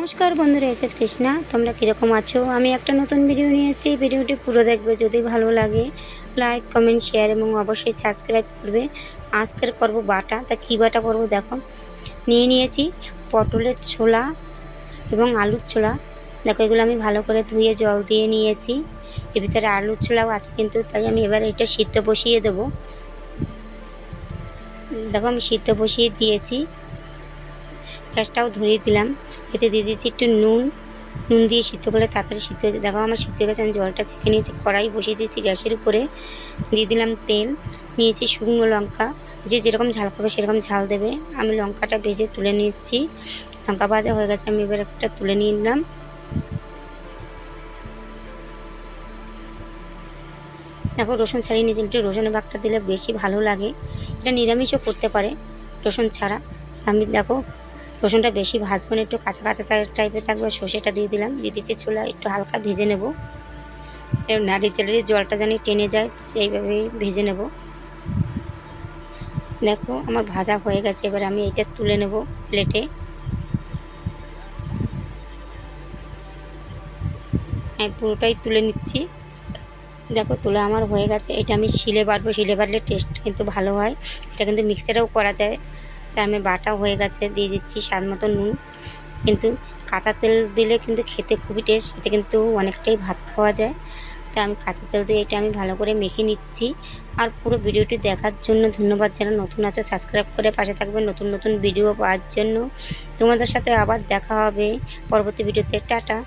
নমস্কার বন্ধুরা, S S Krishna. তোমরা কীরকম আছো? আমি একটা নতুন ভিডিও নিয়ে এসেছি। ভিডিওটি পুরো দেখবে যদি ভালো লাগে। লাইক কমেন্ট শেয়ার এবং অবশ্যই সাবস্ক্রাইব করবে। আজকের করব বাটা। তা কী বাটা করব দেখো। নিয়ে নিয়েছি পটলের ছোলা এবং আলুর ছোলা। দেখো, এগুলো আমি ভালো করে ধুয়ে জল দিয়ে নিয়েছি। এর ভিতরে আলুর ছোলাও আছে কিন্তু তাই আমি এবার এটা সিদ্ধ বসিয়ে দেবো। দেখো, আমি সিদ্ধ বসিয়ে দিয়েছি। গ্যাসটাও ধরিয়ে দিলাম। এতে দিয়ে দিয়েছি একটু নুন। নুন দিয়ে সিদ্ধ করলে তাড়াতাড়ি সিদ্ধ হয়েছে দেখো আমার সিদ্ধ হয়ে গেছে, আমি জলটা ছেঁকে নিয়েছি, কড়াই বসিয়ে দিয়েছি গ্যাসের উপরে। দিয়ে দিলাম তেল, নিয়েছি শুকনো লঙ্কা। যে যেরকম ঝাল খাবে সেরকম ঝাল দেবে। আমি লঙ্কাটা ভেজে তুলে নিচ্ছি। লঙ্কা ভাজা হয়ে গেছে, আমি এবার একটা তুলে নিয়ে নিলাম। দেখো রসুন ছাড়িয়ে নিয়েছি, একটু রসুনের বাগটা দিলে বেশি ভালো লাগে। এটা নিরামিষও করতে পারে রসুন ছাড়া। আমি দেখো রসুনটা বেশি ভাজবো না, একটু কাঁচা কাঁচা টাইপের থাকবে, সর্ষেটা দিয়ে দিলাম। দিয়ে দিচ্ছি ছোলা একটু হালকা ভেজে নেব। চালিয়ে জলটা জানি টেনে যায়, সেইভাবেই ভেজে নেব। দেখো, আমার ভাজা হয়ে গেছে, এবার আমি এটা তুলে নেব প্লেটে আমি পুরোটাই তুলে নিচ্ছি। দেখো, তুলে আমার হয়ে গেছে। এটা আমি শিলে বাড়বো শিলে বাড়লে টেস্ট কিন্তু ভালো হয়। এটা কিন্তু মিক্সারেও করা যায়। আমি বাটা হয়ে গেছে, দিয়ে দিচ্ছি স্বাদ মতো নুন। কিন্তু কাঁচা তেল দিলে কিন্তু খেতে খুবই টেস্ট এতে কিন্তু অনেকটাই ভাত খাওয়া যায়। তাই আমি কাঁচা তেল দিয়ে এটা আমি ভালো করে মেখে নিচ্ছি। আর পুরো ভিডিওটি দেখার জন্য ধন্যবাদ। যারা নতুন আছো সাবস্ক্রাইব করে পাশে থাকবেন নতুন নতুন ভিডিও পাওয়ার জন্য। তোমাদের সাথে আবার দেখা হবে। পরবর্তী ভিডিওতে, টাটা।